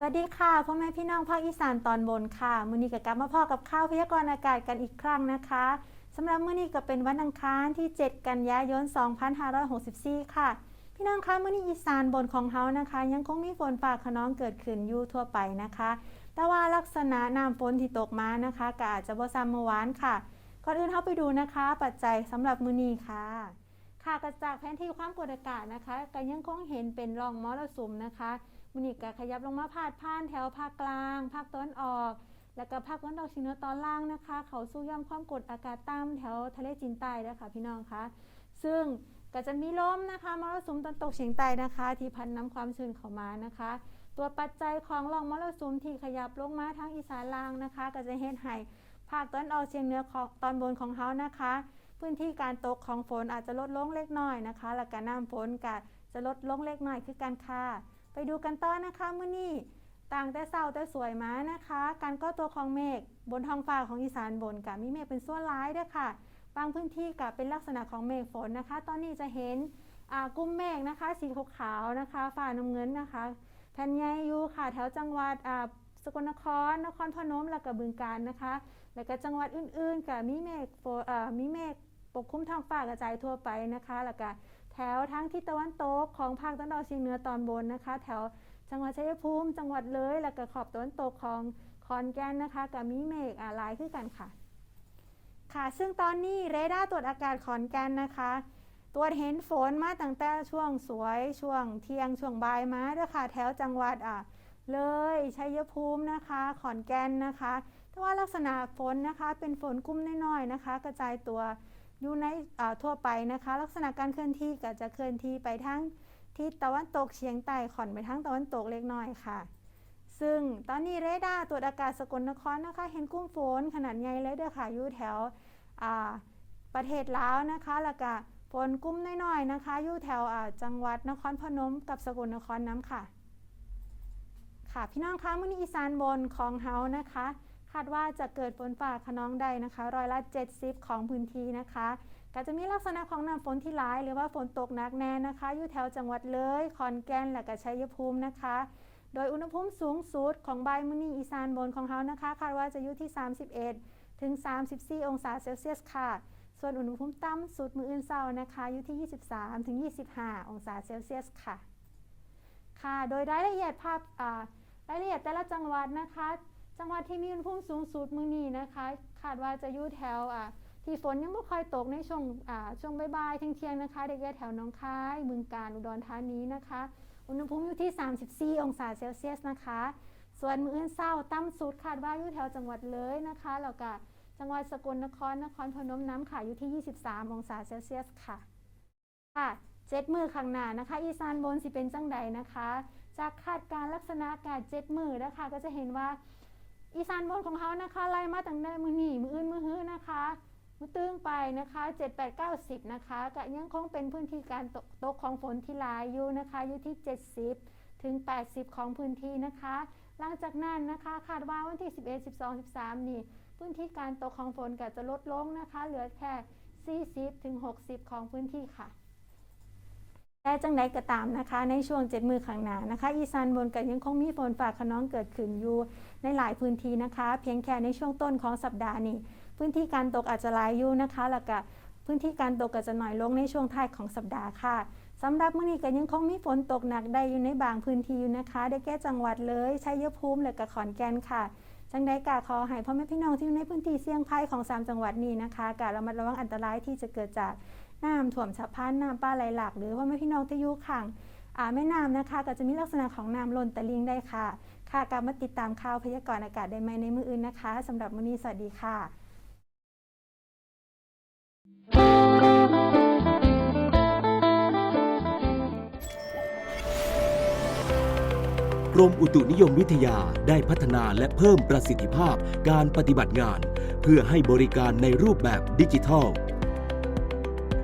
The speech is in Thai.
สวัสดีค่ะพ่อแม่พี่น้องภาคอีสานตอนบนค่ะ มื้อนี้ก็กลับมาพ่อกับข้าวพยากรณ์อากาศกันอีกครั้งนะคะสำหรับมื้อนี้ก็เป็นวันอังคารที่ 7 กันยายน 2564 ค่ะ พี่น้องคะมื้อนี้อีสานบนของเฮานะคะ ยังคงมีฝนฟ้าขนองเกิดขึ้นอยู่ทั่วไปนะคะ แต่ว่าลักษณะน้ำฝนที่ตกมานะคะก็อาจจะบ่ซ้ำเมื่อวานค่ะก่อนอื่นเฮาไปดูนะคะ ปัจจัยสำหรับมื้อนี้ค่ะ ค่ะกระจากแผนที่ความกดอากาศนะคะก็ยังคงเห็นเป็นร่องมรสุมนะคะมันนี่ก็ขยับลงมาพาดผ่านแถวภาคกลาง ภาคตะวันออก แล้วก็ภาคตะวันออกเฉียงเหนือตอนล่างนะคะ เขาสู่ย่อมความกดอากาศต่ำแถวทะเลจีนใต้นะคะพี่น้องคะซึ่งก็จะมีลมนะคะมรสุมตะวันตกเฉียงใต้นะคะ ที่พันน้ำความชื้นเข้ามานะคะ ตัวปัจจัยของร่องมรสุมที่ขยับลงมาทางอีสานล่างนะคะ ก็จะเห็นให้ภาคตะวันออกเฉียงเหนือของตอนบนของเขานะคะ พื้นที่การตกของฝนอาจจะลดลงเล็กน้อยนะคะ แล้วก็น้ำฝนก็จะลดลงเล็กน้อยคือกันค่ะไปดูกันต่อนะคะเมื้อนี้ต่างแต่เศร้าแต่สวยมานะคะ การก่อตัวของเมฆบนท้องฟ้าของอีสานบนกับมีเมฆเป็นส่วนร้ายด้วยค่ะ บางพื้นที่กับเป็นลักษณะของเมฆฝนนะคะ ตอนนี้จะเห็นอ่ากลุ่มเมฆนะคะ สีขาวๆนะคะฟ้าน้ำเงินนะคะแผ่นใหญ่อยู่ค่ะแถวจังหวัดอ่า สกลนคร นครพนมและก็บึงกาฬนะคะ แล้วก็จังหวัดอื่นๆกับมีเมฆฝนอ่ามีเมฆปกคลุมท้องฟ้ากระจายทั่วไปนะคะ แล้วก็แถวทั้งทิศตะวันตกของภาคตะวันออกเฉียงเหนือตอนบนนะคะ แถวจังหวัดชัยภูมิ จังหวัดเลย แล้วก็ขอบตะวันตกของขอนแก่นนะคะกับมีเมฆอ่าลายขึ้นกันค่ะ ค่ะ ซึ่งตอนนี้เรดาร์ตรวจอากาศขอนแก่นนะคะตรวจเห็นฝนมาตั้งแต่ช่วงสวย ช่วงเที่ยง ช่วงบ่ายมาด้วยค่ะ แถวจังหวัดอะ เลยชัยภูมินะคะ ขอนแก่นนะคะ แต่ว่าลักษณะฝนนะคะเป็นฝนกลุ่มน้อยๆนะคะ กระจายตัวอยู่ในทั่วไปนะคะ ลักษณะการเคลื่อนที่ก็จะเคลื่อนที่ไปทั้งทิศตะวันตกเฉียงใต้ขอนไปทั้งตะวันตกเล็กน้อยค่ะ ซึ่งตอนนี้เรดาร์ตรวจอากาศสกลนครนะคะ เห็นกลุ่มฝนขนาดใหญ่เลยเด้อค่ะอยู่แถวประเทศลาวนะคะแล้วก็ฝนกลุ่มน้อยๆนะคะอยู่แถวจังหวัดนครพนมกับสกลนครน้ำค่ะ ค่ะ พี่น้องคะมื้อนี้อีสานบนของเฮานะคะ คาดว่าจะเกิดฝนฟ้าขนองใดนะคะร้อยละ 70 ของพื้นที่นะคะ ก็จะมีลักษณะของน้ำฝนที่ร้าย หรือว่าฝนตกหนักแน่นะคะ อยู่แถวจังหวัดเลยขอนแก่นและก็ชัยภูมินะคะ โดยอุณหภูมิสูงสุดของบ่ายมื้อนี้อีสานบนของเฮานะคะคาดว่าจะอยู่ที่ 31 ถึง 34 องศาเซลเซียสค่ะส่วนอุณหภูมิต่ำสุดมื้ออื่นเช้านะคะอยู่ที่ 23 ถึง 25 องศาเซลเซียสค่ะ ค่ะ โดยรายละเอียดภาพ รายละเอียดแต่ละจังหวัดนะคะ จังหวัดที่มีอุณหภูมิสูงสุดมื้อนี้นะคะ คาดว่าจะอยู่แถวอ่าที่ฝนยังไม่ค่อยตกในช่วงอ่าช่วงบ่ายๆเที่ยงๆนะคะเด็กแถวหน้องคายบึงกาฬอุดรธานีนะคะ อุณหภูมิอยู่ที่ 34 องศาเซลเซียสนะคะ ส่วนมื้ออื่นเช้าต่ำสุดคาดว่าอยู่แถวจังหวัดเลยนะคะแล้วก็จังหวัดสกลนครนครพนมน้ำค่ะอยู่ที่ 23 องศาเซลเซียสค่ะค่ะเจ็ดมือข้างหน้านะคะ อีสานบนสิเป็นจังใดนะคะ จากคาดการลักษณะอากาศเจ็ดมือนะคะ ก็จะเห็นว่าอีสานบนของเขานะคะไล่มาตั้งแต่มือหนีมืออื่นมือฮื้อนะคะมือตื้งไปนะคะ7 8 9 10นะคะก็ยังคงเป็นพื้นที่การตกตกของฝนที่หลายอยู่นะคะอยู่ที่70ถึง 80 ของพื้นที่นะคะ หลังจากนั้นนะคะคาดว่าวันที่ 11 12 13 นี่ พื้นที่การตกของฝนก็จะลดลงนะคะ เหลือแค่ 40 ถึง 60 ของพื้นที่ค่ะ แต่จังใดก็ตามนะคะ ในช่วงเจ็ดมือข้างหน้านะคะ อีสานบนก็ยังคงมีฝนฟ้าขนองเกิดขึ้นอยู่ในหลายพื้นที่นะคะ เพียงแค่ในช่วงต้นของสัปดาห์นี้ พื้นที่การตกอาจจะหลายอยู่นะคะแล้วก็พื้นที่การตกก็จะน้อยลงในช่วงท้ายของสัปดาห์ค่ะสำหรับมื้อนี้ก็ยังคงมีฝนตกหนักได้อยู่ในบางพื้นที่อยู่นะคะ ได้แก่จังหวัดเลยชัยภูมิและก็ขอนแก่นค่ะจังใดกาขอให้พ่อแม่พี่น้องที่อยู่ในพื้นที่เสี่ยงภัยของ 3 จังหวัดนี้นะคะการะมัดระวังอันตรายที่จะเกิดจาก น้ำท่วมฉับพลันน้ำป่าไหลหลาก หรือพ่อแม่พี่น้องที่อยู่ข้างแม่น้ำนะคะ ก็จะมีลักษณะของน้ำล้นตะลิงได้ค่ะ ค่ะกลับมาติดตามข่าวพยากรณ์อากาศได้ไหมในมืออื่นนะคะสำหรับมื้อนี้สวัสดีค่ะ กรมอุตุนิยมวิทยาได้พัฒนาและเพิ่มประสิทธิภาพการปฏิบัติงาน เพื่อให้บริการในรูปแบบดิจิทัล